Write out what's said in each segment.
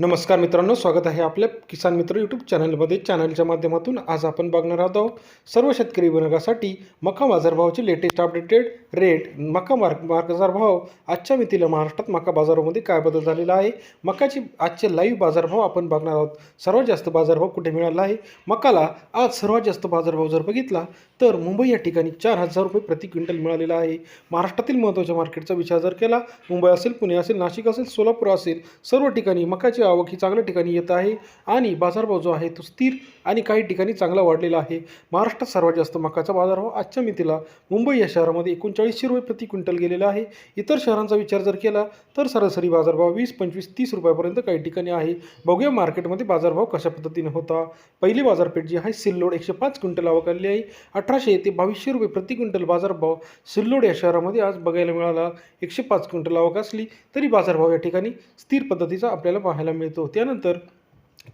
नमस्कार मित्रांनो स्वागत आहे आपल्या किसान मित्र यूट्यूब चॅनलमध्ये. चॅनलच्या माध्यमातून आज आपण बघणार आहोत सर्व शेतकरी विभागासाठी मका बाजारभावाचे लेटेस्ट अपडेटेड रेट मका मार्क बाजारभाव. आजच्या मितीला महाराष्ट्रात मका बाजारामध्ये काय बदल झालेला आहे? मकाची आजचे लाईव्ह बाजारभाव आपण बघणार आहोत. सर्वात जास्त बाजारभाव कुठे मिळाला आहे? मकाला आज सर्वात जास्त बाजारभाव जर बघितला तर मुंबई या ठिकाणी चार हजार रुपये प्रति क्विंटल मिळालेला आहे. महाराष्ट्रातील महत्त्वाच्या मार्केटचा विचार जर केला मुंबई असेल पुणे असेल नाशिक असेल सोलापूर असेल सर्व ठिकाणी मकाची आवक ही चांगल्या ठिकाणी येत आहे आणि बाजारभाव जो आहे तो स्थिर आणि काही ठिकाणी चांगला वाढलेला आहे. महाराष्ट्रात सर्वात जास्त मकाचा बाजारभाव आजच्या मितीला मुंबई या शहरामध्ये एकोणचाळीसशे रुपये प्रति क्विंटल गेलेला आहे. इतर शहरांचा विचार जर केला तर सरासरी बाजारभाव वीस पंचवीस तीस रुपयापर्यंत काही ठिकाणी आहे. बघूया मार्केटमध्ये बाजारभाव कशा पद्धतीने होता. पहिली बाजारपेठ जी आहे सिल्लोड एकशे पाच क्विंटल आवक आलेली आहे. अठराशे ते बावीसशे रुपये प्रति क्विंटल बाजारभाव सिल्लोड या शहरामध्ये आज बघायला मिळाला. एकशे पाच क्विंटल आवक असली तरी बाजारभाव या ठिकाणी स्थिर पद्धतीचा आपल्याला पाहायला मिळतो मिळतो. त्यानंतर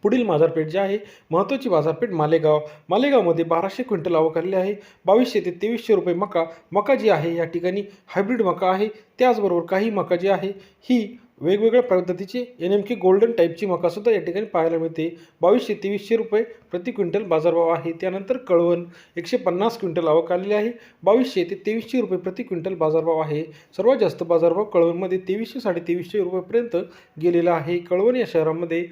पुढील बाजारपेठ जी आहे महत्त्वाची बाजारपेठ मालेगाव. मालेगावमध्ये बाराशे क्विंटल आवक आलेली आहे. बावीसशे ते तेवीसशे रुपये मका. मका जी आहे या ठिकाणी हायब्रिड मका आहे. त्याचबरोबर काही मका जी आहे ही वेगवेगळ्या पद्धतीची एन एम के गोल्डन टाईपची मकासुद्धा या ठिकाणी पाहायला मिळते. बावीसशे तेवीसशे रुपये प्रति क्विंटल बाजारभाव आहे. त्यानंतर कळवण एकशे पन्नास क्विंटल आवक आलेली आहे. बावीसशे ते तेवीसशे रुपये प्रति क्विंटल बाजारभाव आहे. सर्वात जास्त बाजारभाव कळवणमध्ये तेवीसशे साडे तेवीसशे रुपयेपर्यंत गेलेला आहे. कळवण या शहरामध्ये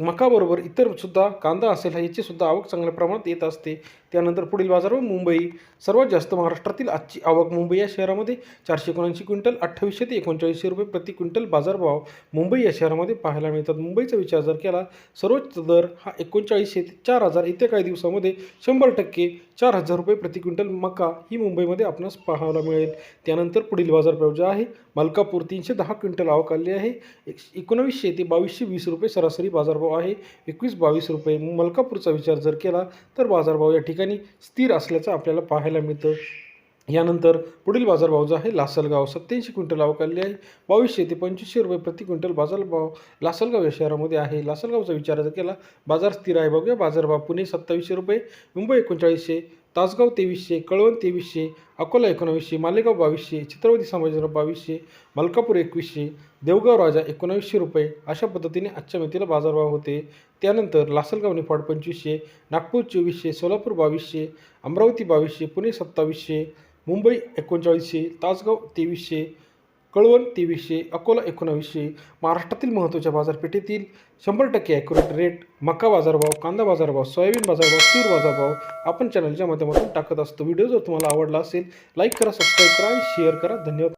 मकाबरोबर इतरसुद्धा कांदा असेल याची सुद्धा आवक चांगल्या प्रमाणात येत असते. त्यानंतर पुढील बाजारभाव मुंबई. सर्वात जास्त महाराष्ट्रातील आजची आवक मुंबई या शहरामध्ये चारशे एकोणऐंशी क्विंटल अठ्ठावीसशे ते एकोणचाळीसशे रुपये प्रति क्विंटल बाजारभाव मुंबई या शहरामध्ये पाहायला मिळतात. मुंबईचा विचार जर केला सर्वोच्च दर हा एकोणचाळीसशे ते चार हजार येत्या काही दिवसामध्ये शंभर टक्के चार हजार रुपये प्रति क्विंटल मका ही मुंबईमध्ये आपणास पाहायला मिळेल. त्यानंतर पुढील बाजारभाव जो आहे मलकापूर तीनशे दहा क्विंटल आवक आली आहे. एक एकोणावीसशे ते बावीसशे वीस रुपये सरासरी बाजारभाव आहे. एकवीस बावीस रुपये मलकापूरचा विचार जर केला तर बाजारभाव या ठिकाणी स्थिर असल्याचं आपल्याला पाहायला मिळतं. यानंतर पुढील बाजारभाव जो आहे लासलगाव. सत्याऐंशी क्विंटल अवकाली आहे. बावीसशे ते पंचवीसशे रुपये प्रति क्विंटल बाजारभाव लासलगाव या शहरामध्ये आहे. लासलगावचा विचार जर केला बाजार स्थिर आहे. बघूया बाजारभाव पुणे सत्तावीसशे रुपये मुंबई एकोणचाळीसशे तासगाव तेवीसशे कळवण तेवीसशे अकोला एकोणावीसशे मालेगाव बावीसशे छत्रपती संभाजीराव बावीसशे मलकापूर एकवीसशे देवगाव राजा एकोणावीसशे रुपये अशा पद्धतीने आजच्या मेथीला बाजारभाव होते. त्यानंतर लासलगाव निफाड पंचवीसशे नागपूर चोवीसशे सोलापूर बावीसशे अमरावती बावीसशे पुणे सत्तावीसशे मुंबई एकोणचाळीसशे तासगाव तेवीसशे कळवण तेवीसशे अकोला एकोणावीसशे महाराष्ट्रातील महत्त्वाच्या बाजारपेठेतील शंभर टक्के ॲक्युरेट रेट मका बाजारभाव कांदा बाजारभाव सोयाबीन बाजारभाव तूर बाजारभाव आपण चॅनलच्या माध्यमातून टाकत असतो. व्हिडिओ जर तुम्हाला आवडला असेल लाईक करा सबस्क्राईब करा आणि शेअर करा. धन्यवाद.